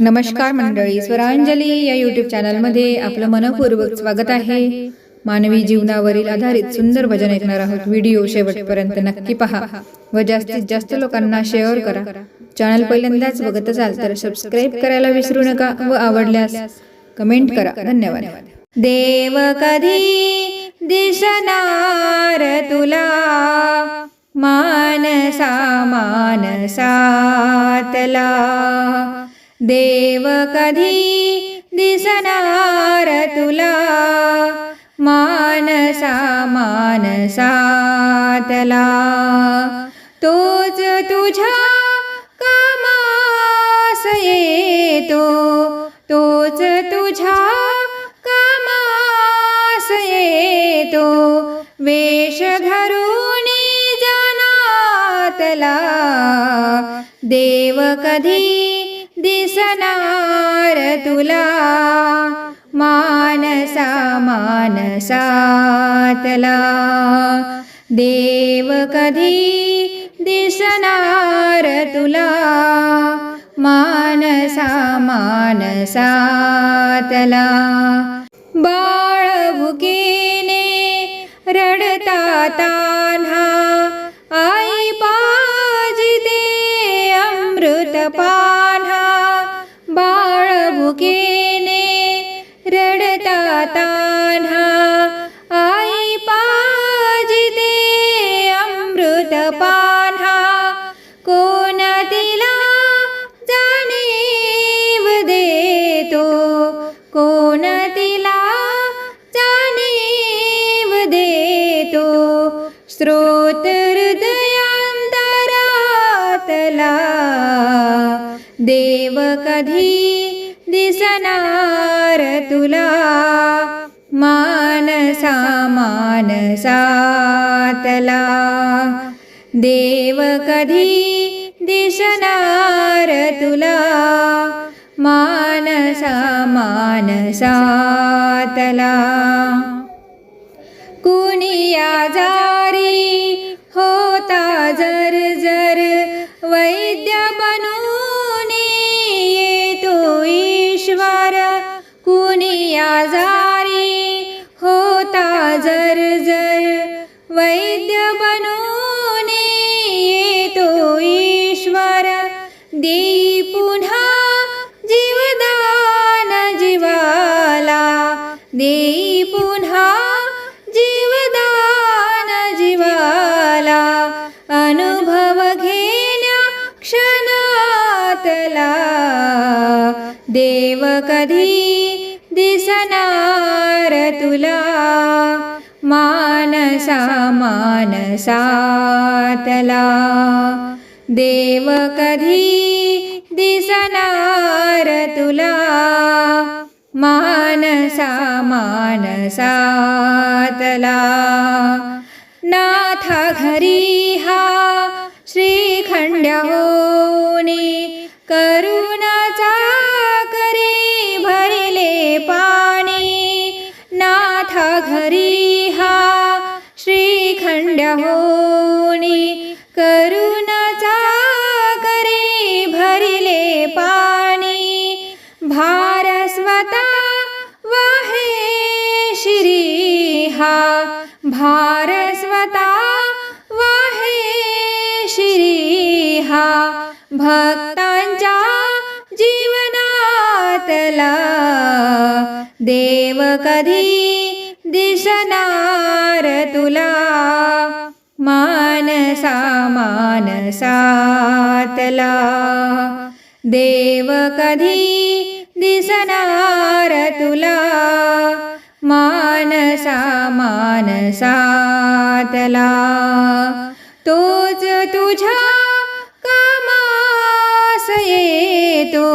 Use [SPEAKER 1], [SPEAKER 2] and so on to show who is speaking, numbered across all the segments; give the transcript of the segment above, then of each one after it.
[SPEAKER 1] नमस्कार मंडळी स्वरांजली या युट्यूब चॅनलमध्ये आपलं मनपूर्वक स्वागत आहे. मानवी जीवनावरील आधारित सुंदर भजन ऐकणार आहोत व्हिडिओ शेवटपर्यंत नक्की पहा. व जास्तीत जास्त लोकांना शेअर करा. चॅनल पहिल्यांदाच बघत असाल तर सबस्क्राईब करायला विसरू नका व आवडल्यास कमेंट करा. धन्यवाद. देव कधी दिसणार तुला मानसा मानसातला? देव कधी दिसणार तुला? मानसा मानसातला तोच तुझ्या कामास येतो. तोच तुझ्या कामास येतो. वेश घरून जनातला देव कधी दिसणार तुला. मानसा मानसातला देव कधी दिसणार तुला. मानसा मानसातला बाळभुकीने रडता तान्हा. आई पाजिते अमृत रडता तान्हा आई पाजिते अमृत पान्हा. कोण तिला जाणीव देतो कोण तिला जाणीव देतो. स्रोत हृदयांतरातला देव कधी दिसणार तुला मानसा मानसातला देव कधी दिसणार तुला मानसा मानसातला कुणी आजारी आजारी होता जर जर वैद्य बनून येतो ईश्वर. देई पुन्हा जीवदान जीवाला. देई पुन्हा जीवदान जीवाला. अनुभव घेण्या क्षणातला. देव कधी दिसणार तुला. मानसा मानसातला देव कधी दिसणार तुला. मानसा मानसातला नाथा घरी घरी हा श्रीखंड होनी करुणाचा करे भरिले पाणी. भारस्वता वाहे श्री हा. भारस्वता वाहे श्री हा. भक्तांच्या जीवनातला देव कधी दिसणार तुला मानसा मानसातला देव कधी दिसणार तुला मानसा मानसातला तोच तुझ्या कामास येतो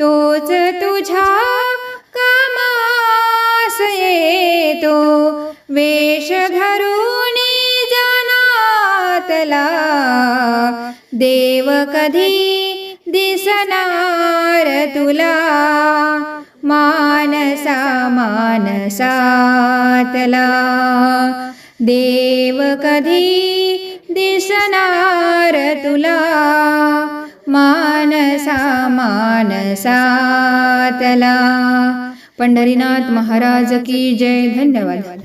[SPEAKER 1] तोच तुझ्या जनातला देव कधी दिसणार तुला? मानसा मानसातला देव कधी दिसणार तुला? मानसा मानसातला पंढरीनाथ महाराज की जय. धन्यवाद.